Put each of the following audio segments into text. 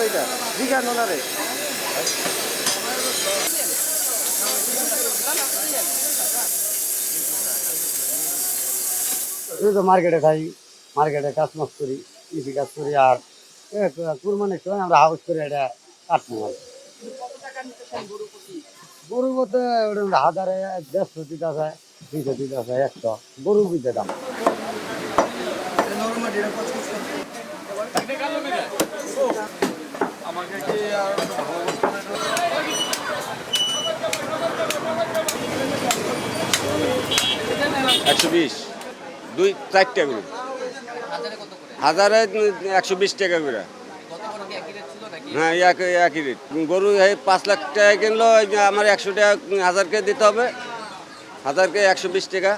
এটা জিজ্ঞান ওনারে। মার্কেটে খাই মার্কেটে কাজ মাছ করি কৃষি কাজ করি আর এ, কুরবানির সময় আমরা হাউস করে এটা কাটবো। গরু বলতে ওটা হাজারে দেড়শো দিতে আছে দুইশো দিতে আছে একশো। গরু বুঝতে দাম। একশো বিশ। দুই চারটা করে। হাজারে একশো বিশ টাকা করে। হ্যাঁ একই একই রেট গরু এই পাঁচ লাখ টাকা কিনলো আমার একশো টাকা, হাজারকে দিতে হবে। হাজারকে একশো বিশ টাকা।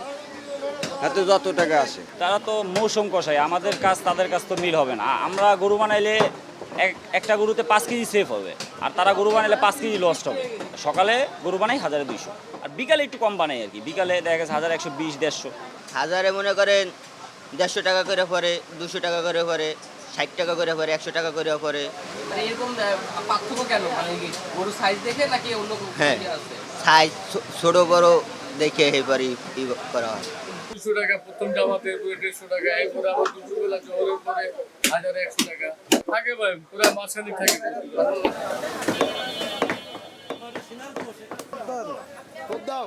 হাতে যত টাকা আসে তারা তো মৌসুম কষায়। আমাদের কাজ, তাদের কাজ তো মিল হবে না। আমরা গরু বানাইলে এক- একটা গরুতে পাঁচ কেজি সেফ হবে। আর তারা গরু বানাইলে পাঁচ কেজি লস্ট হবে। সকালে গরু বানাই হাজারে দুইশো। আর বিকালে একটু কম বানাই আর কি। বিকালে দেখা গেছে হাজার একশো বিশ দেড়শো। হাজারে মনে করেন দেড়শো টাকা করে পরে দুশো টাকা করে পরে ষাট টাকা করে পরে একশো টাকা করে পরে মানে এরকম পার্থক্য কেন? মানে কি গরুর সাইজ দেখে নাকি অন্য হ্যাঁ। সাইজ ছোট বড় দেখে এবারই করা হয়। দুশো টাকা প্রথম জামাতে দেড়শো টাকা এরপরে আবার দুশো বেলা জহরের পরে হাজারে একশো টাকা। ভাই পুরো মাঝখানে থাকে। দাও।